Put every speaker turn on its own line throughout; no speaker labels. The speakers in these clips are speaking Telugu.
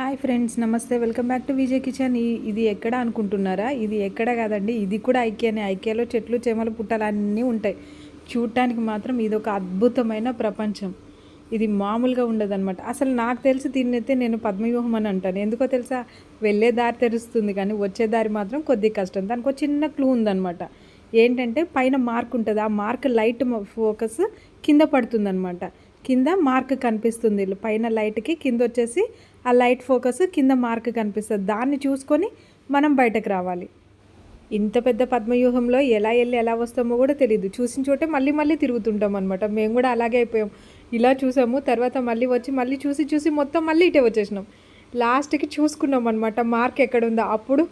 Hi friends namaste. Welcome back to Vijay kitchen. ఇది ఎక్కడ అనుకుంటున్నారా? ఇది ఎక్కడ కాదండి ఇది కూడా ఐక్యానే ఐక్యాలో చెట్లు చేమలు పుట్టలు అన్నీ ఉంటాయి. చూడటానికి మాత్రం ఇది ఒక అద్భుతమైన ప్రపంచం. ఇది మామూలుగా ఉండదన్నమాట. అసలు నాకు తెలిసి దీన్ని అయితే నేను పద్మవ్యూహం అని అంటాను. ఎందుకో తెలుసా? వెళ్ళే దారి తెరుస్తుంది కానీ వచ్చే దారి మాత్రం కొద్దిగా కష్టం. దానికి ఒక చిన్న క్లూ ఉందన్నమాట. ఏంటంటే పైన మార్క్ ఉంటుంది. ఆ మార్క్ లైట్ ఫోకస్ కింద పడుతుందన్నమాట. కింద మార్క్ కనిపిస్తుంది. పైన లైట్కి కింద వచ్చేసి ఆ లైట్ ఫోకస్ కింద మార్క్ కనిపిస్తుంది. దాన్ని చూసుకొని మనం బయటకు రావాలి. ఇంత పెద్ద పద్మవ్యూహంలో ఎలా వెళ్ళి ఎలా వస్తామో కూడా తెలియదు చూసిన చోటే మళ్ళీ మళ్ళీ తిరుగుతుంటాం అనమాట మేము కూడా అలాగే అయిపోయాం. ఇలా చూసాము తర్వాత మళ్ళీ వచ్చి మళ్ళీ చూసి చూసి మొత్తం మళ్ళీ ఇటే వచ్చేసినాం. లాస్ట్కి చూసుకున్నాం అనమాట మార్క్ ఎక్కడ ఉందో అప్పుడు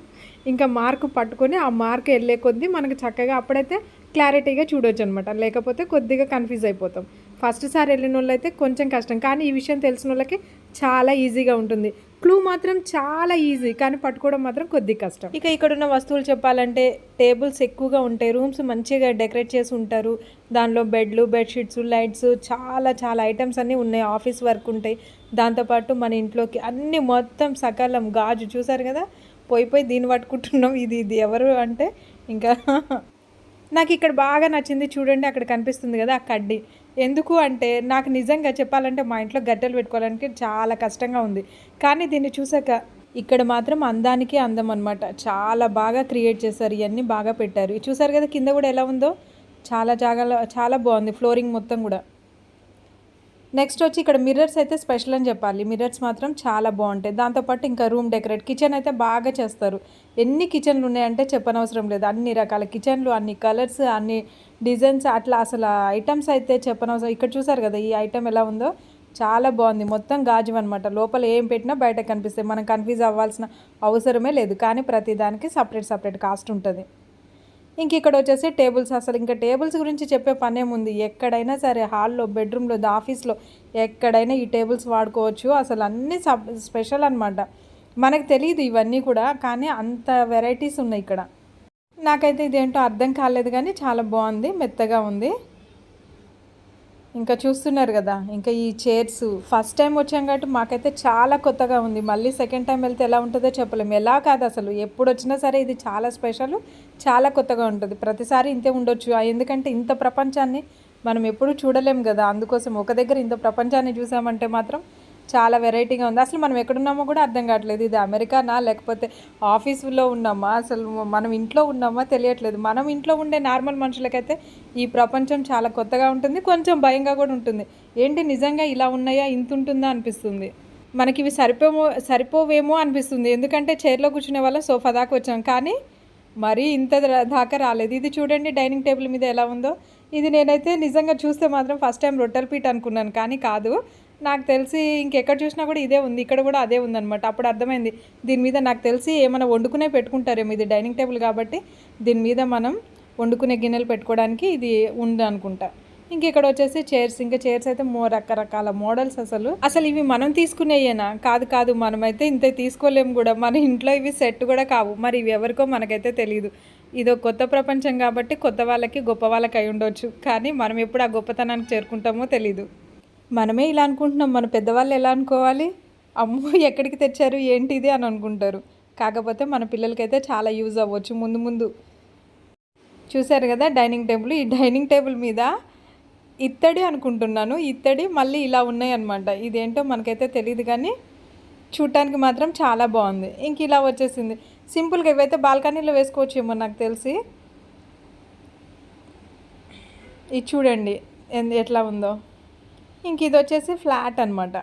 ఇంకా మార్క్ పట్టుకొని ఆ మార్క్ వెళ్ళే కొద్దీ మనకు చక్కగా అప్పుడైతే క్లారిటీగా చూడొచ్చు అనమాట లేకపోతే కొద్దిగా కన్ఫ్యూజ్ అయిపోతాం. ఫస్ట్ సారి వెళ్ళిన వాళ్ళైతే కొంచెం కష్టం. కానీ ఈ విషయం తెలిసిన వాళ్ళకి చాలా ఈజీగా ఉంటుంది. క్లూ మాత్రం చాలా ఈజీ కానీ పట్టుకోవడం మాత్రం కొద్ది కష్టం. ఇక ఇక్కడ ఉన్న వస్తువులు చెప్పాలంటే టేబుల్స్ ఎక్కువగా ఉంటాయి. రూమ్స్ మంచిగా డెకరేట్ చేసి ఉంటారు. దానిలో బెడ్లు బెడ్షీట్స్ లైట్స్ చాలా చాలా ఐటమ్స్ అన్నీ ఉన్నాయి. ఆఫీస్ వర్క్ ఉంటాయి. దాంతోపాటు మన ఇంట్లోకి అన్ని మొత్తం సకాలం గాజు చూసారు కదా? పోయి పోయి దీన్ని పట్టుకుంటున్నాం. ఇది ఇది ఎవరు అంటే ఇంకా నాకు ఇక్కడ బాగా నచ్చింది చూడండి. అక్కడ కనిపిస్తుంది కదా ఆ కడ్డీ. ఎందుకు అంటే నాకు నిజంగా చెప్పాలంటే మా ఇంట్లో గడ్డలు పెట్టుకోవడానికి చాలా కష్టంగా ఉంది. కానీ దీన్ని చూసాక ఇక్కడ మాత్రం అందానికి అందం అనమాట చాలా బాగా క్రియేట్ చేశారు ఇవన్నీ బాగా పెట్టారు. చూసారు కదా కింద కూడా ఎలా ఉందో? చాలా జాగాలో చాలా బాగుంది. ఫ్లోరింగ్ మొత్తం కూడా. నెక్స్ట్ వచ్చి ఇక్కడ మిర్రర్స్ అయితే స్పెషల్ అని చెప్పాలి. మిర్రర్స్ మాత్రం చాలా బాగుంటాయి. దాంతోపాటు ఇంకా రూమ్ డెకరేట్ కిచెన్ అయితే బాగా చేస్తారు. ఎన్ని కిచెన్లు ఉన్నాయంటే చెప్పనవసరం లేదు. అన్ని రకాల కిచెన్లు అన్ని కలర్స్ అన్ని డిజైన్స్ అట్లా అసలు ఐటమ్స్ అయితే చెప్పనవసరం. ఇక్కడ చూసారు కదా ఈ ఐటమ్ ఎలా ఉందో? చాలా బాగుంది. మొత్తం గాజు అనమాట లోపల ఏం పెట్టినా బయట కనిపిస్తాయి. మనం కన్ఫ్యూజ్ అవ్వాల్సిన అవసరమే లేదు. కానీ ప్రతి దానికి సపరేట్ సపరేట్ కాస్ట్ ఉంటుంది. ఇంక ఇక్కడ వచ్చేసి టేబుల్స్ అసలు ఇంకా టేబుల్స్ గురించి చెప్పే పనేముంది ఎక్కడైనా సరే హాల్లో బెడ్రూమ్లో ఆఫీస్లో ఎక్కడైనా ఈ టేబుల్స్ వాడుకోవచ్చు. అసలు అన్నీ సబ్ స్పెషల్ అనమాట మనకు తెలియదు ఇవన్నీ కూడా కానీ అంత వెరైటీస్ ఉన్నాయి ఇక్కడ. నాకైతే ఇదేంటో అర్థం కాలేదు కానీ చాలా బాగుంది మెత్తగా ఉంది. ఇంకా చూస్తున్నారు కదా ఇంకా ఈ చైర్స్ ఫస్ట్ టైం వచ్చాం కాబట్టి మాకైతే చాలా కొత్తగా ఉంది. మళ్ళీ సెకండ్ టైం వెళ్తే ఎలా ఉంటుందో చెప్పలేము ఎలా కాదు అసలు ఎప్పుడు వచ్చినా సరే ఇది చాలా స్పెషల్ చాలా కొత్తగా ఉంటుంది. ప్రతిసారి ఇంతే ఉండొచ్చు. ఎందుకంటే ఇంత ప్రపంచాన్ని మనం ఎప్పుడూ చూడలేం కదా. అందుకోసం ఒక దగ్గర ఇంత ప్రపంచాన్ని చూసామంటే మాత్రం చాలా వెరైటీగా ఉంది. అసలు మనం ఎక్కడున్నామో కూడా అర్థం కావట్లేదు. ఇది అమెరికానా లేకపోతే ఆఫీసులో ఉన్నామా? అసలు మనం ఇంట్లో ఉన్నామా తెలియట్లేదు. మనం ఇంట్లో ఉండే నార్మల్ మనుషులకైతే ఈ ప్రపంచం చాలా కొత్తగా ఉంటుంది. కొంచెం భయంగా కూడా ఉంటుంది. ఏంటి నిజంగా ఇలా ఉన్నాయా? ఇంత ఉంటుందా అనిపిస్తుంది. మనకి ఇవి సరిపోమో సరిపోవేమో అనిపిస్తుంది. ఎందుకంటే చైర్లో కూర్చునే వాళ్ళం సోఫా దాకా వచ్చాం. కానీ మరీ ఇంత దాకా రాలేదు. ఇది చూడండి డైనింగ్ టేబుల్ మీద ఎలా ఉందో. ఇది నేనైతే నిజంగా చూస్తే మాత్రం ఫస్ట్ టైం రొట్టెల పీట అనుకున్నాను. కానీ కాదు నాకు తెలిసి ఇంకెక్కడ చూసినా కూడా ఇదే ఉంది ఇక్కడ కూడా అదే ఉందన్నమాట. అప్పుడు అర్థమైంది దీని మీద నాకు తెలిసి ఏమైనా వండుకునే పెట్టుకుంటారేమో ఇది డైనింగ్ టేబుల్ కాబట్టి దీని మీద మనం వండుకునే గిన్నెలు పెట్టుకోవడానికి ఇది ఉంది అనుకుంటా. ఇంక ఇక్కడ వచ్చేసి చైర్స్ ఇంకా చైర్స్ అయితే మో రకరకాల మోడల్స్ అసలు. అసలు ఇవి మనం తీసుకునేయేనా? కాదు కాదు మనమైతే ఇంత తీసుకోలేము కూడా. మన ఇంట్లో ఇవి సెట్ కూడా కావు. మరి ఇవి ఎవరికో మనకైతే తెలియదు ఇదో కొత్త ప్రపంచం కాబట్టి కొత్త వాళ్ళకి గొప్ప వాళ్ళకి అయి ఉండొచ్చు. కానీ మనం ఎప్పుడు ఆ గొప్పతనానికి చేరుకుంటామో తెలీదు. మనమే ఇలా అనుకుంటున్నాం. మన పెద్దవాళ్ళు ఎలా అనుకోవాలి? అమ్మో ఎక్కడికి తెచ్చారు? ఏంటి ఇది అని అనుకుంటారు. కాకపోతే మన పిల్లలకైతే చాలా యూజ్ అవ్వచ్చు. ముందు ముందు. చూశారు కదా డైనింగ్ టేబుల్? ఈ డైనింగ్ టేబుల్ మీద ఇత్తడి అనుకుంటున్నాను. ఇత్తడి మళ్ళీ ఇలా ఉన్నాయి అనమాట ఇదేంటో మనకైతే తెలియదు కానీ చూడటానికి మాత్రం చాలా బాగుంది. ఇంక ఇలా వచ్చేసింది. సింపుల్గా ఇవైతే బాల్కనీలో వేసుకోవచ్చేమో నాకు తెలిసి. ఇది చూడండి ఎట్లా ఉందో. ఇంక ఇది వచ్చేసి ఫ్లాట్ అనమాట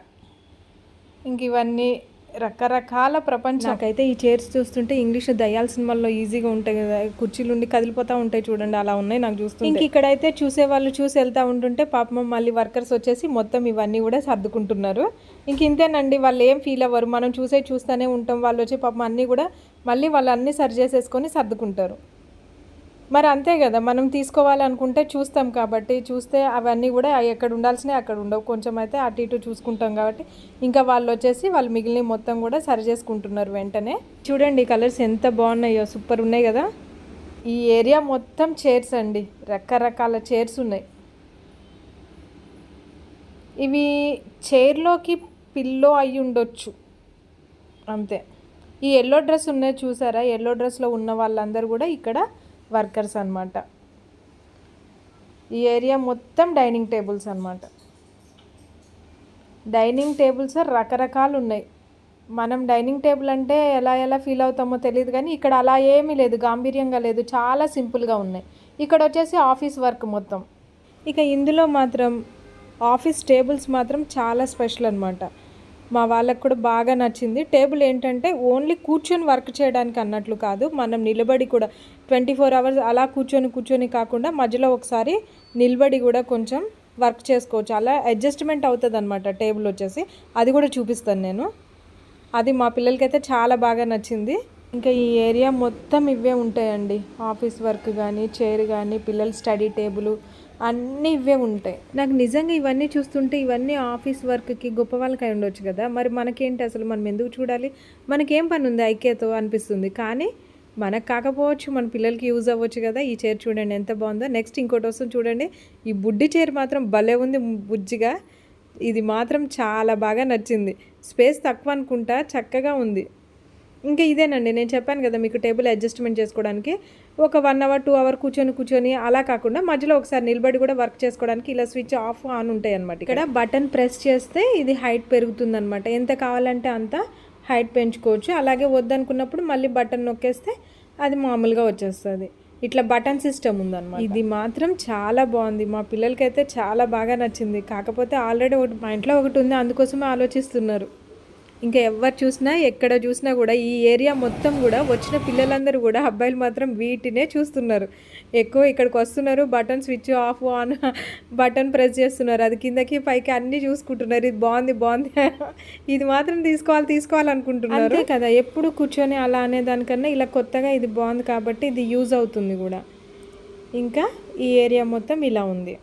ఇంక ఇవన్నీ రకరకాల ప్రపంచం. నాకైతే ఈ చైర్స్ చూస్తుంటే ఇంగ్లీష్ దయాల సినిమాల్లో ఈజీగా ఉంటాయి కదా. కుర్చీలు ఉండి కదిలిపోతూ ఉంటాయి చూడండి. అలా ఉన్నాయి నాకు చూస్తుంటే. ఇంక ఇక్కడైతే చూసే వాళ్ళు చూసి వెళ్తూ ఉంటుంటే పాపం మళ్ళీ వర్కర్స్ వచ్చేసి మొత్తం ఇవన్నీ కూడా సర్దుకుంటున్నారు. ఇంక ఇంతేనండి. వాళ్ళు ఏం ఫీల్ అవ్వరు. మనం చూసే చూస్తూనే ఉంటాం. వాళ్ళు వచ్చి పాపం అన్నీ కూడా మళ్ళీ వాళ్ళు అన్నీ సరి చేసేసుకొని సర్దుకుంటారు. మరి అంతే కదా మనం తీసుకోవాలనుకుంటే చూస్తాం కాబట్టి చూస్తే అవన్నీ కూడా ఎక్కడ ఉండాల్సినవి అక్కడ ఉండవు. కొంచెం అయితే అటు ఇటు చూసుకుంటాం కాబట్టి ఇంకా వాళ్ళు వచ్చేసి వాళ్ళు మిగిలిన మొత్తం కూడా సరి చేసుకుంటున్నారు వెంటనే. చూడండి కలర్స్ ఎంత బాగున్నాయో సూపర్ ఉన్నాయి కదా. ఈ ఏరియా మొత్తం చైర్స్ అండి రకరకాల చైర్స్ ఉన్నాయి. ఇవి చైర్లోకి పిల్లో అయి ఉండొచ్చు అంతే. ఈ ఎల్లో డ్రెస్ ఉన్నాయి చూసారా? ఎల్లో డ్రెస్లో ఉన్న వాళ్ళందరూ కూడా ఇక్కడ వర్కర్స్ అనమాట ఈ ఏరియా మొత్తం డైనింగ్ టేబుల్స్ అనమాట డైనింగ్ టేబుల్స్ రకరకాలు ఉన్నాయి. మనం డైనింగ్ టేబుల్ అంటే ఎలా ఎలా ఫీల్ అవుతామో తెలియదు కానీ ఇక్కడ అలా ఏమీ లేదు గాంభీర్యంగా లేదు చాలా సింపుల్గా ఉన్నాయి. ఇక్కడ వచ్చేసి ఆఫీస్ వర్క్ మొత్తం. ఇక ఇందులో మాత్రం ఆఫీస్ టేబుల్స్ మాత్రం చాలా స్పెషల్ అనమాట మా వాళ్ళకు కూడా బాగా నచ్చింది. టేబుల్ ఏంటంటే ఓన్లీ కూర్చొని వర్క్ చేయడానికి అన్నట్లు కాదు. మనం నిలబడి కూడా ట్వంటీ ఫోర్ అవర్స్ అలా కూర్చొని కూర్చొని కాకుండా మధ్యలో ఒకసారి నిలబడి కూడా కొంచెం వర్క్ చేసుకోవచ్చు. అలా అడ్జస్ట్మెంట్ అవుతుంది అనమాట టేబుల్ వచ్చేసి. అది కూడా చూపిస్తాను నేను. అది మా పిల్లలకైతే చాలా బాగా నచ్చింది. ఇంకా ఈ ఏరియా మొత్తం ఇవే ఉంటాయండి. ఆఫీస్ వర్క్ కానీ చైర్ కానీ పిల్లల స్టడీ టేబుల్ అన్నీ ఇవే ఉంటాయి. నాకు నిజంగా ఇవన్నీ చూస్తుంటే ఇవన్నీ ఆఫీస్ వర్క్కి గొప్ప వాళ్ళకి ఉండొచ్చు కదా. మరి మనకేంటి అసలు? మనం ఎందుకు చూడాలి? మనకేం పని ఉంది ఐక్యతో అనిపిస్తుంది. కానీ మనకు కాకపోవచ్చు మన పిల్లలకి యూజ్ అవ్వచ్చు కదా. ఈ చైర్ చూడండి ఎంత బాగుందో. నెక్స్ట్ ఇంకోటి వస్తుంది చూడండి. ఈ బుడ్డి చైర్ మాత్రం భలే ఉంది బుజ్జిగా. ఇది మాత్రం చాలా బాగా నచ్చింది. స్పేస్ తక్కువ అనుకుంటా చక్కగా ఉంది. ఇంకా ఇదేనండి నేను చెప్పాను కదా మీకు టేబుల్ అడ్జస్ట్మెంట్ చేసుకోవడానికి. ఒక వన్ అవర్ టూ అవర్ కూర్చొని కూర్చొని అలా కాకుండా మధ్యలో ఒకసారి నిలబడి కూడా వర్క్ చేసుకోవడానికి ఇలా స్విచ్ ఆఫ్ ఆన్ ఉంటాయి అనమాట ఇక్కడ. బటన్ ప్రెస్ చేస్తే ఇది హైట్ పెరుగుతుంది అనమాట ఎంత కావాలంటే అంత హైట్ పెంచుకోవచ్చు. అలాగే వద్దనుకున్నప్పుడు మళ్ళీ బటన్ నొక్కేస్తే అది మామూలుగా వచ్చేస్తుంది. ఇట్లా బటన్ సిస్టమ్ ఉందన్నమాట. ఇది మాత్రం చాలా బాగుంది. మా పిల్లలకైతే చాలా బాగా నచ్చింది. కాకపోతే ఆల్రెడీ ఒకటి మా ఇంట్లో ఒకటి ఉంది. అందుకోసమే ఆలోచిస్తున్నారు. ఇంకా ఎవరు చూసినా ఎక్కడ చూసినా కూడా ఈ ఏరియా మొత్తం కూడా వచ్చిన పిల్లలందరూ కూడా అబ్బాయిలు మాత్రం వీటినే చూస్తున్నారు. ఎక్కువ ఇక్కడికి వస్తున్నారు button switch off on button press చేస్తున్నారు. అది కిందకి పైకి అన్నీ చూసుకుంటున్నారు. ఇది బాగుంది బాగుంది. ఇది మాత్రం తీసుకోవాలి తీసుకోవాలనుకుంటున్నారు. అంతే కదా ఎప్పుడు కూర్చొని అలా అనే దానికన్నా ఇలా కొత్తగా ఇది బాగుంది కాబట్టి ఇది యూజ్ అవుతుంది కూడా. ఇంకా ఈ ఏరియా మొత్తం ఇలా ఉంది.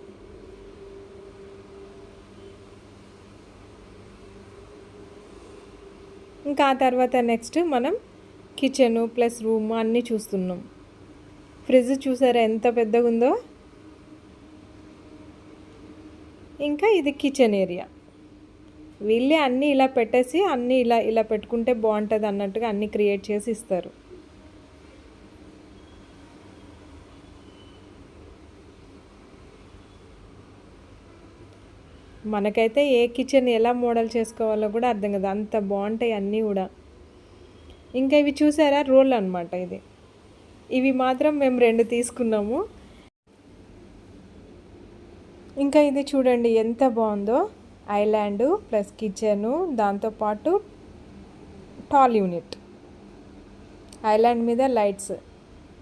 ఇంకా ఆ తర్వాత నెక్స్ట్ మనం కిచెన్ ప్లస్ రూమ్ అన్నీ చూస్తున్నాం. ఫ్రిడ్జ్ చూసారా ఎంత పెద్దగా ఉందో ఇంకా ఇది కిచెన్ ఏరియా వీళ్ళే అన్నీ ఇలా పెట్టేసి అన్నీ ఇలా ఇలా పెట్టుకుంటే బాగుంటుంది అన్నట్టుగా అన్నీ క్రియేట్ చేసి ఇస్తారు. మనకైతే ఏ కిచెన్ ఎలా మోడల్ చేసుకోవాలో కూడా అర్థం కదా. అంత బాగుంటాయి అన్నీ కూడా. ఇంకా ఇవి చూసారా? రోల్ అనమాట ఇది. ఇవి మాత్రం మేము రెండు తీసుకున్నాము. ఇంకా ఇది చూడండి ఎంత బాగుందో. ఐలాండ్ ప్లస్ కిచెను దాంతోపాటు టాల్ యూనిట్. ఐలాండ్ మీద లైట్స్.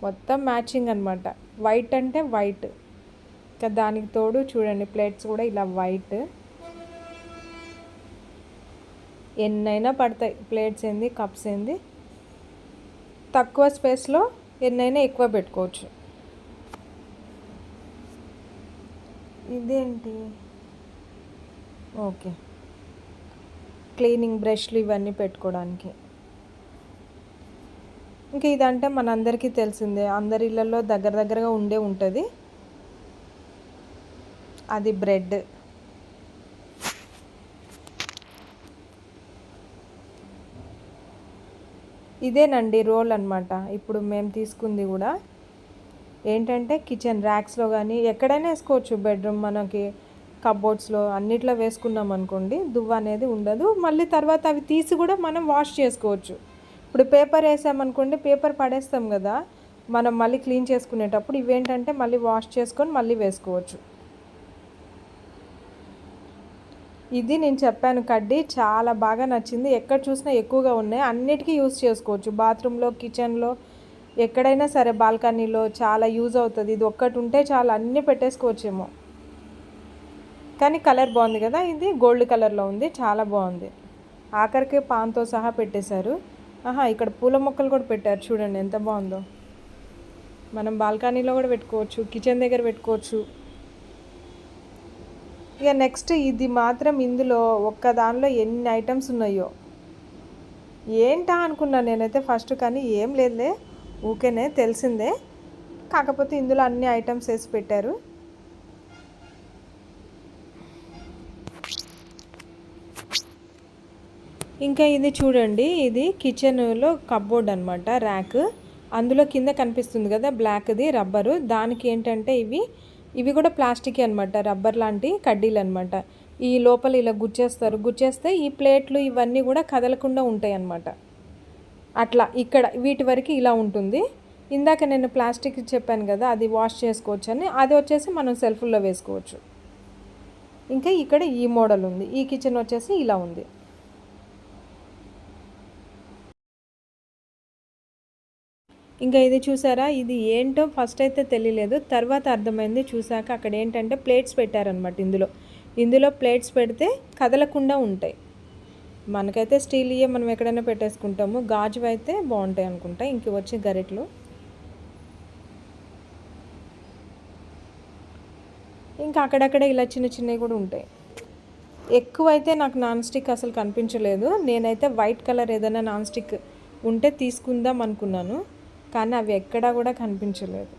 మొత్తం మ్యాచింగ్ అనమాట వైట్ అంటే వైట్. ఇంకా దానికి తోడు చూడండి ప్లేట్స్ కూడా ఇలా వైట్. ఎన్నైనా పడతాయి ప్లేట్స్ ఏంది కప్స్ ఏంది. తక్కువ స్పేస్లో ఎన్నైనా ఎక్కువ పెట్టుకోవచ్చు. ఇదేంటి? ఓకే. క్లీనింగ్ బ్రష్లు ఇవన్నీ పెట్టుకోవడానికి. ఇంకా ఇదంటే మనందరికీ తెలిసిందే అందరి ఇళ్ళల్లో దగ్గర దగ్గరగా ఉండే ఉంటుంది. అది బ్రెడ్. ఇదేనండి రోల్ అనమాట ఇప్పుడు మేము తీసుకుంది కూడా. ఏంటంటే కిచెన్ ర్యాక్స్లో కానీ ఎక్కడైనా వేసుకోవచ్చు బెడ్రూమ్ మనకి కబోర్డ్స్లో అన్నిట్లో వేసుకున్నాం అనుకోండి దువ్వ అనేది ఉండదు. మళ్ళీ తర్వాత అవి తీసి కూడా మనం వాష్ చేసుకోవచ్చు. ఇప్పుడు పేపర్ వేసామనుకోండి పేపర్ పడేస్తాం కదా. మనం మళ్ళీ క్లీన్ చేసుకునేటప్పుడు ఇవేంటంటే మళ్ళీ వాష్ చేసుకొని మళ్ళీ వేసుకోవచ్చు. ఇది నేను చెప్పాను కడ్డీ చాలా బాగా నచ్చింది. ఎక్కడ చూసినా ఎక్కువగా ఉన్నాయి. అన్నిటికీ యూస్ చేసుకోవచ్చు. బాత్రూంలో కిచెన్లో ఎక్కడైనా సరే బాల్కనీలో చాలా యూజ్ అవుతుంది. ఇది ఒక్కటి ఉంటే చాలా అన్నీ పెట్టేసుకోవచ్చేమో. కానీ కలర్ బాగుంది కదా ఇది. గోల్డ్ కలర్లో ఉంది. చాలా బాగుంది. ఆఖరికి పాన్తో సహా పెట్టేశారు. ఆహా ఇక్కడ పూల మొక్కలు కూడా పెట్టారు. చూడండి ఎంత బాగుందో. మనం బాల్కనీలో కూడా పెట్టుకోవచ్చు కిచెన్ దగ్గర పెట్టుకోవచ్చు. ఇక నెక్స్ట్ ఇది మాత్రం ఇందులో ఒక్క దానిలో ఎన్ని ఐటమ్స్ ఉన్నాయో. ఏంటా అనుకున్నాను నేనైతే ఫస్ట్ కానీ ఏం లేదులే ఊకేనే తెలిసిందే. కాకపోతే ఇందులో అన్ని ఐటమ్స్ వేసి పెట్టారు. ఇంకా ఇది చూడండి ఇది కిచెన్లో కబ్బోర్డ్ అనమాట ర్యాక్ అందులో కింద కనిపిస్తుంది కదా బ్లాక్ది రబ్బరు దానికి ఏంటంటే ఇవి ఇవి కూడా ప్లాస్టిక్ అనమాట రబ్బర్ లాంటి కడ్డీలు అనమాట ఈ లోపల ఇలా గుచ్చేస్తారు గుచ్చేస్తే ఈ ప్లేట్లు ఇవన్నీ కూడా కదలకుండా ఉంటాయి అన్నమాట అట్లా ఇక్కడ వీటి వరకు ఇలా ఉంటుంది. ఇందాక నేను ప్లాస్టిక్ చెప్పాను కదా అది వాష్ చేసుకోవచ్చు అని అది వచ్చేసి మనం సెల్ఫ్లో వేసుకోవచ్చు. ఇంకా ఇక్కడ ఈ మోడల్ ఉంది ఈ కిచెన్ వచ్చేసి ఇలా ఉంది. ఇంకా ఇది చూసారా? ఇది ఏంటో ఫస్ట్ అయితే తెలియలేదు. తర్వాత అర్థమైంది చూసాక అక్కడ ఏంటంటే ప్లేట్స్ పెట్టారనమాట ఇందులో. ఇందులో ప్లేట్స్ పెడితే కదలకుండా ఉంటాయి. మనకైతే స్టీల్ ఇయే మనం ఎక్కడైనా పెట్టేసుకుంటాము. గాజు అయితే బాగుంటాయి అనుకుంటా. ఇంక వచ్చి గరిట్లు. ఇంకా అక్కడక్కడ ఇలా చిన్న చిన్నవి కూడా ఉంటాయి. ఎక్కువైతే నాకు నాన్ స్టిక్ అసలు కనిపించలేదు. నేనైతే వైట్ కలర్ ఏదైనా నాన్ స్టిక్ ఉంటే తీసుకుందాం అనుకున్నాను. కానీ అవి ఎక్కడా కూడా కనిపించలేదు.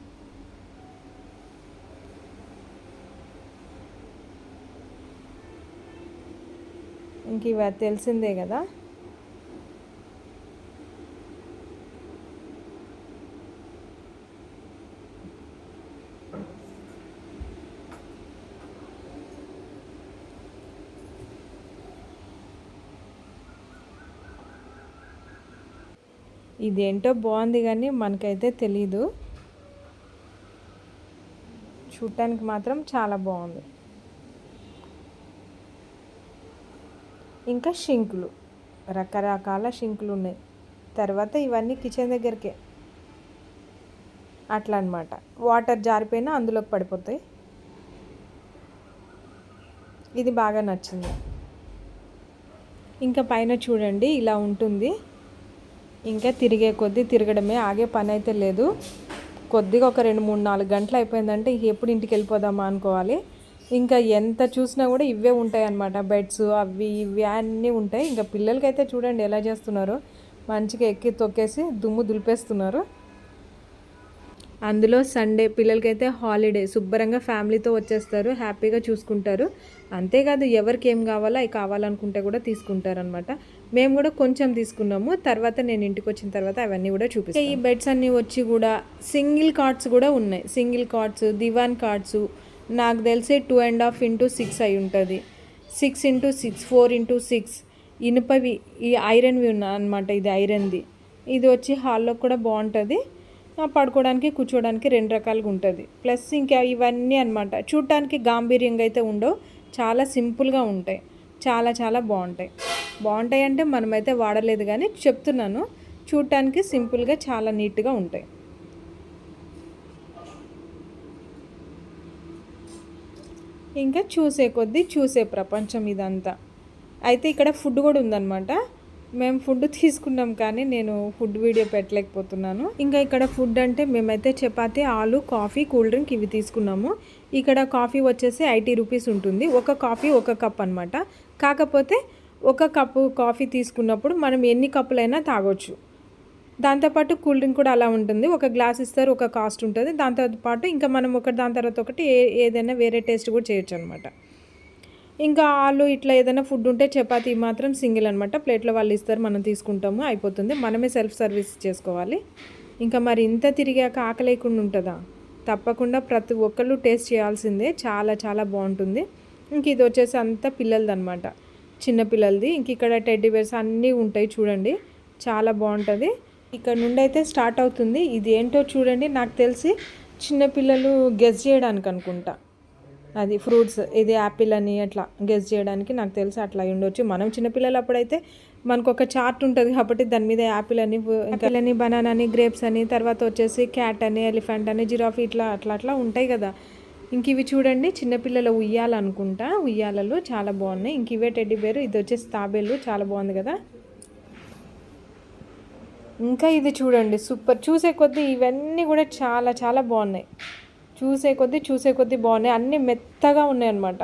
ఇంక ఇవి తెలిసిందే కదా? ఇదేంటో బాగుంది కానీ మనకైతే తెలీదు. చూడటానికి మాత్రం చాలా బాగుంది. ఇంకా షింకులు. రకరకాల షింకులు ఉన్నాయి. తర్వాత ఇవన్నీ కిచెన్ దగ్గరికే. అట్లా అనమాట వాటర్ జారిపోయినా అందులోకి పడిపోతాయి. ఇది బాగా నచ్చింది. ఇంకా పైన చూడండి ఇలా ఉంటుంది. ఇంకా తిరిగే కొద్దీ తిరగడమే ఆగే పని అయితే లేదు. కొద్దిగా ఒక రెండు మూడు నాలుగు గంటలు అయిపోయిందంటే ఎప్పుడు ఇంటికి వెళ్ళిపోదామా అనుకోవాలి. ఇంకా ఎంత చూసినా కూడా ఇవే ఉంటాయి అన్నమాట బెడ్స్ అవి ఇవి అన్నీ ఉంటాయి. ఇంకా పిల్లలకైతే చూడండి ఎలా చేస్తున్నారు. మంచిగా ఎక్కి తొక్కేసి దుమ్ము దులిపేస్తున్నారు. అందులో సండే పిల్లలకైతే హాలిడే శుభ్రంగా ఫ్యామిలీతో వచ్చేస్తారు హ్యాపీగా చూసుకుంటారు. అంతేకాదు ఎవరికి ఏం కావాలో అవి కావాలనుకుంటే కూడా తీసుకుంటారనమాట మేము కూడా కొంచెం తీసుకున్నాము తర్వాత నేను ఇంటికి వచ్చిన తర్వాత అవన్నీ కూడా చూపిస్తాను. ఈ బెడ్స్ అన్నీ వచ్చి కూడా సింగిల్ కార్డ్స్ కూడా ఉన్నాయి. సింగిల్ కార్డ్స్ దివాన్ కార్డ్స్ నాకు తెలిసి two and half into six అయి ఉంటుంది. Six into six four into six ఇనుపవి ఈ ఐరన్వి ఉన్నా అనమాట ఇది ఐరన్ది. ఇది వచ్చి హాల్లో కూడా బాగుంటుంది. పడుకోవడానికి కూర్చోవడానికి రెండు రకాలుగా ఉంటుంది. ప్లస్ ఇంకా ఇవన్నీ అనమాట చూడటానికి గాంభీర్యంగా అయితే ఉండవు. చాలా సింపుల్గా ఉంటాయి. చాలా చాలా బాగుంటాయి. బాగుంటాయి అంటే మనమైతే వాడలేదు కానీ చెప్తున్నాను. చూడటానికి సింపుల్గా చాలా నీట్గా ఉంటాయి. ఇంకా చూసే కొద్దీ చూసే ప్రపంచం ఇదంతా. అయితే ఇక్కడ ఫుడ్ కూడా ఉందన్నమాట. మేము ఫుడ్ తీసుకున్నాం కానీ నేను ఫుడ్ వీడియో పెట్టలేకపోతున్నాను. ఇంకా ఇక్కడ ఫుడ్ అంటే మేమైతే చపాతి ఆలు కాఫీ కూల్ డ్రింక్ ఇవి తీసుకున్నాము. ఇక్కడ కాఫీ వచ్చేసి ఎయిటీ రూపీస్ ఉంటుంది. ఒక కాఫీ ఒక కప్ అనమాట కాకపోతే ఒక కప్పు కాఫీ తీసుకున్నప్పుడు మనం ఎన్ని కప్పులైనా తాగొచ్చు. దాంతోపాటు కూల్ డ్రింక్ కూడా అలా ఉంటుంది. ఒక గ్లాస్ ఇస్తారు ఒక కాస్ట్ ఉంటుంది. దాంతోపాటు ఇంకా మనం ఒకటి దాని తర్వాత ఒకటి ఏ ఏదైనా వేరే టేస్ట్ కూడా చేయొచ్చు అనమాట ఇంకా ఆలు ఇట్లా ఏదైనా ఫుడ్ ఉంటే చపాతీ మాత్రం సింగిల్ అనమాట ప్లేట్లో వాళ్ళు ఇస్తారు మనం తీసుకుంటాము అయిపోతుంది. మనమే సెల్ఫ్ సర్వీస్ చేసుకోవాలి. ఇంకా మరి ఇంత తిరిగాక ఆకలేకుండా ఉంటుందా? తప్పకుండా ప్రతి ఒక్కళ్ళు టేస్ట్ చేయాల్సిందే. చాలా చాలా బాగుంటుంది. ఇంక ఇది వచ్చేసి అంతా పిల్లలది అనమాట చిన్నపిల్లలది ఇంక ఇక్కడ టెడ్డీ బేర్స్ అన్నీ ఉంటాయి చూడండి. చాలా బాగుంటుంది. ఇక్కడ నుండి అయితే స్టార్ట్ అవుతుంది. ఇది ఏంటో చూడండి. నాకు తెలిసి చిన్నపిల్లలు గెస్ చేయడానికి అనుకుంటా అది ఫ్రూట్స్ ఇది యాపిల్ అని అట్లా గెస్ చేయడానికి నాకు తెలిసి అట్లా ఉండొచ్చు. మనం చిన్నపిల్లలు అప్పుడైతే మనకు ఒక చార్ట్ ఉంటుంది కాబట్టి దాని మీద యాపిల్ అని యాపిల్ అని బనానా అని గ్రేప్స్ అని తర్వాత వచ్చేసి క్యాట్ అని ఎలిఫెంట్ అని జిరాఫీ ఇట్లా అట్లా అట్లా ఉంటాయి కదా. ఇంక ఇవి చూడండి చిన్నపిల్లలు ఉయ్యాలనుకుంటా ఉయ్యాలలు చాలా బాగున్నాయి. ఇంక ఇవే టెడ్డి బేరు ఇది వచ్చేసి తాబేలు చాలా బాగుంది కదా. ఇంకా ఇది చూడండి సూపర్. చూసే కొద్దీ ఇవన్నీ కూడా చాలా చాలా బాగున్నాయి. చూసే కొద్దీ చూసే కొద్దీ బాగున్నాయి. అన్నీ మెత్తగా ఉన్నాయి అన్నమాట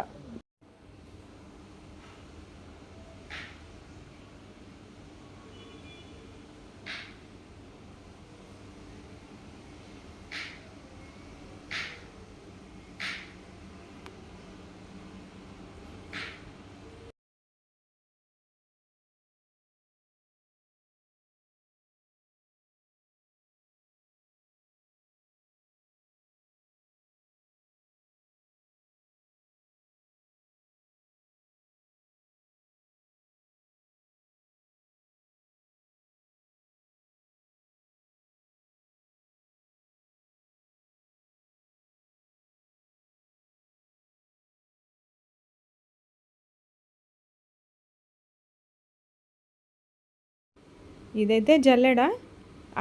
ఇదైతే జల్లెడ.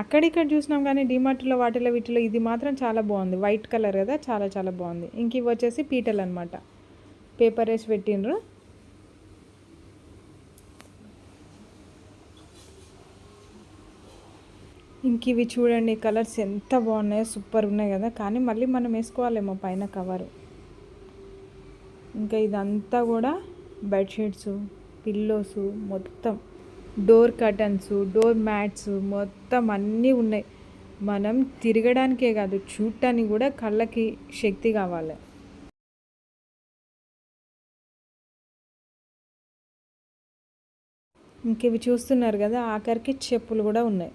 అక్కడిక్కడ చూసినాం కానీ డిమార్ట్లో వాటిలో వీటిలో ఇది మాత్రం చాలా బాగుంది. వైట్ కలర్ కదా చాలా చాలా బాగుంది. ఇంక ఇవి వచ్చేసి పీటలు అనమాట పేపర్ వేసి పెట్టిండ్రు. ఇంక ఇవి చూడండి కలర్స్ ఎంత బాగున్నాయో సూపర్ ఉన్నాయి కదా. కానీ మళ్ళీ మనం వేసుకోవాలేమో పైన కవర్. ఇంకా ఇదంతా కూడా బెడ్షీట్స్ పిల్లోస్ మొత్తం. డోర్ కర్టన్స్ డోర్ మ్యాట్స్ మొత్తం అన్నీ ఉన్నాయి. మనం తిరగడానికే కాదు చూడటానికి కూడా కళ్ళకి శక్తి కావాలి. ఇంక ఇవి చూస్తున్నారు కదా ఆఖరికి చెప్పులు కూడా ఉన్నాయి.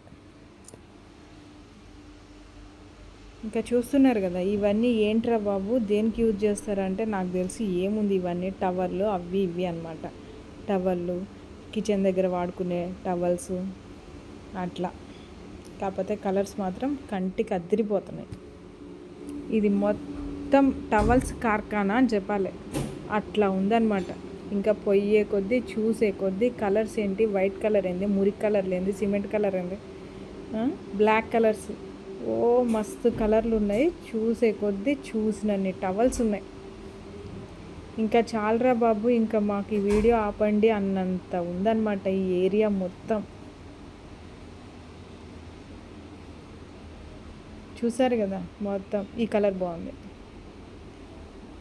ఇంకా చూస్తున్నారు కదా ఇవన్నీ ఏంట్రా బాబు దేనికి యూజ్ చేస్తారంటే నాకు తెలిసి ఏముంది ఇవన్నీ టవర్లు అవి ఇవి అనమాట టవర్లు కిచెన్ దగ్గర వాడుకునే టవల్స్ అట్లా. కాకపోతే కలర్స్ మాత్రం కంటికి అద్దరిపోతున్నాయి ఇది మొత్తం టవల్స్ కార్ఖానా అని చెప్పాలి. అట్లా ఉందన్నమాట. ఇంకా పొయ్యే కొద్దీ చూసే కొద్దీ కలర్స్ ఏంటి? వైట్ కలర్ ఏంది? మురికి కలర్ ఏంది? సిమెంట్ కలర్ ఏంది? Black colours. ఓ మస్తు కలర్లు ఉన్నాయి. చూసే కొద్దీ చూసినన్ని టవల్స్ ఉన్నాయి. ఇంకా చాలరా బాబు ఇంకా మాకు ఈ వీడియో ఆపండి అన్నంత ఉందన్నమాట ఈ ఏరియా మొత్తం. చూసారు కదా మొత్తం ఈ కలర్ బాగుంది.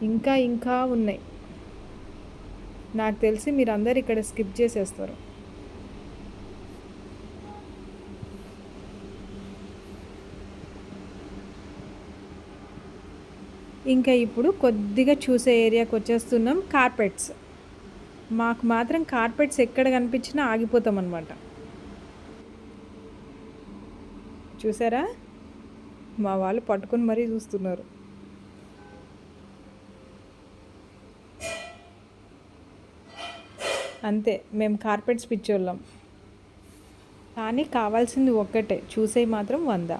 ఇంకా ఇంకా ఉన్నాయి. నాకు తెలిసి మీరు అందరు ఇక్కడ స్కిప్ చేసేస్తారు. ఇంకా ఇప్పుడు కొద్దిగా చూసే ఏరియాకి వచ్చేస్తున్నాం కార్పెట్స్. మాకు మాత్రం కార్పెట్స్ ఎక్కడ కనిపించినా ఆగిపోతాం అనమాట చూసారా? మా వాళ్ళు పట్టుకొని మరీ చూస్తున్నారు. అంతే మేము కార్పెట్స్ పిచ్చోళ్ళం. కానీ కావాల్సింది ఒక్కటే చూసే మాత్రం వంద.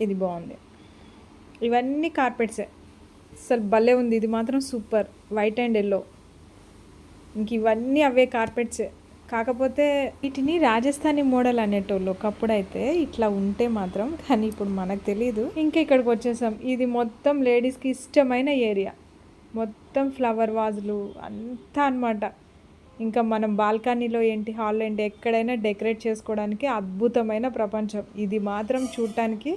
ఇది బాగుంది. ఇవన్నీ కార్పెట్సే అసలు భలే ఉంది. ఇది మాత్రం సూపర్. వైట్ అండ్ ఎల్లో ఇంక ఇవన్నీ అవే కార్పెట్సే కాకపోతే వీటిని రాజస్థానీ మోడల్ అనేటోళ్ళు ఒకప్పుడు అయితే ఇట్లా ఉంటే మాత్రం కానీ ఇప్పుడు మనకు తెలియదు ఇంకా ఇక్కడికి వచ్చేసాం. ఇది మొత్తం లేడీస్కి ఇష్టమైన ఏరియా మొత్తం ఫ్లవర్ వాజులు అంతా అనమాట ఇంకా మనం బాల్కనీలో ఏంటి హాల్లో ఏంటి ఎక్కడైనా డెకరేట్ చేసుకోవడానికి అద్భుతమైన ప్రపంచం. ఇది మాత్రం చూడటానికి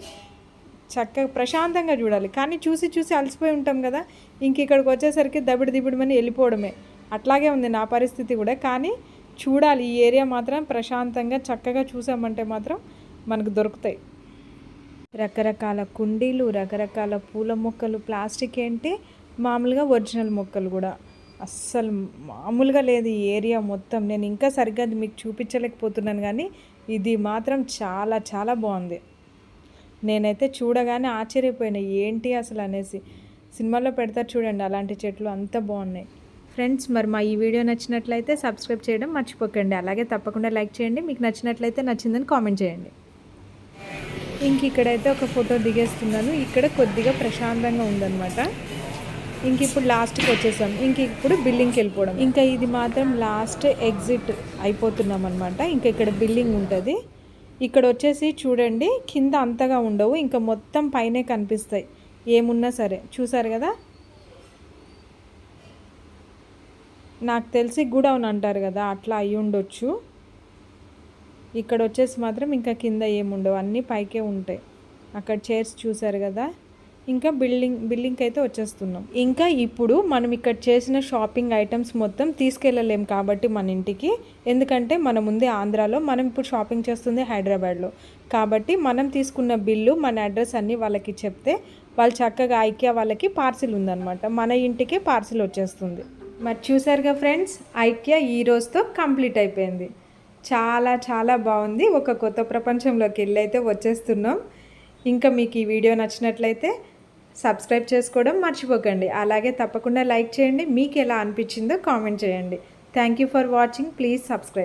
చక్కగా ప్రశాంతంగా చూడాలి. కానీ చూసి చూసి అలసిపోయి ఉంటాం కదా ఇంక ఇక్కడికి వచ్చేసరికి దబిడి దిబిడమని వెళ్ళిపోవడమే. అట్లాగే ఉంది నా పరిస్థితి కూడా. కానీ చూడాలి ఈ ఏరియా మాత్రం ప్రశాంతంగా చక్కగా చూసామంటే మాత్రం మనకు దొరుకుతాయి. రకరకాల కుండీలు రకరకాల పూల మొక్కలు ప్లాస్టిక్ ఏంటి మామూలుగా ఒరిజినల్ మొక్కలు కూడా. అస్సలు మామూలుగా లేదు ఈ ఏరియా మొత్తం. నేను ఇంకా సరిగ్గా మీకు చూపించలేకపోతున్నాను కానీ ఇది మాత్రం చాలా చాలా బాగుంది. నేనైతే చూడగానే ఆశ్చర్యపోయినా ఏంటి అసలు అనేసి. సినిమాలో పెడతారు చూడండి అలాంటి చెట్లు అంత బాగున్నాయి. ఫ్రెండ్స్ మరి మా ఈ వీడియో నచ్చినట్లయితే సబ్స్క్రైబ్ చేయడం మర్చిపోకండి. అలాగే తప్పకుండా లైక్ చేయండి. మీకు నచ్చినట్లయితే నచ్చిందని కామెంట్ చేయండి. ఇంక ఇక్కడైతే ఒక ఫోటో దిగేస్తున్నాను. ఇక్కడ కొద్దిగా ప్రశాంతంగా ఉందన్నమాట. ఇంక ఇప్పుడు లాస్ట్కి వచ్చేసాం. ఇంక ఇప్పుడు బిల్డింగ్కి వెళ్ళిపోవడం. ఇంకా ఇది మాత్రం లాస్ట్ ఎగ్జిట్ అయిపోతున్నాం అనమాట ఇంకా ఇక్కడ బిల్డింగ్ ఉంటుంది. ఇక్కడ వచ్చేసి చూడండి కింద అంతగా ఉండవు. ఇంకా మొత్తం పైనే కనిపిస్తాయి. ఏమున్నా సరే. చూసారు కదా? నాకు తెలిసి గుడౌన్ అంటారు కదా అట్లా అయి ఉండొచ్చు. ఇక్కడ వచ్చేసి మాత్రం ఇంకా కింద ఏముండవు. అన్నీ పైకే ఉంటాయి. అక్కడ చైర్స్ చూసారు కదా? ఇంకా బిల్డింగ్ బిల్డింగ్కి అయితే వచ్చేస్తున్నాం. ఇంకా ఇప్పుడు మనం ఇక్కడ చేసిన షాపింగ్ ఐటమ్స్ మొత్తం తీసుకెళ్ళలేం కాబట్టి మన ఇంటికి. ఎందుకంటే మన ముందే ఆంధ్రాలో మనం ఇప్పుడు షాపింగ్ చేస్తుంది హైదరాబాద్లో. కాబట్టి మనం తీసుకున్న బిల్లు మన అడ్రస్ అన్నీ వాళ్ళకి చెప్తే వాళ్ళు చక్కగా ఐక్యా వాళ్ళకి పార్సిల్ ఉందన్నమాట. మన ఇంటికే పార్సిల్ వచ్చేస్తుంది. మరి చూసారుగా ఫ్రెండ్స్ ఐక్యా ఈ రోజుతో కంప్లీట్ అయిపోయింది. చాలా చాలా బాగుంది. ఒక కొత్త ప్రపంచంలోకి వెళ్ళైతే వచ్చేస్తున్నాం. ఇంకా మీకు ఈ వీడియో నచ్చినట్లయితే సబ్స్క్రైబ్ చేసుకోవడం మర్చిపోకండి. అలాగే తప్పకుండా లైక్ చేయండి. మీకు ఎలా అనిపించిందో కామెంట్ చేయండి. Thank you for watching please subscribe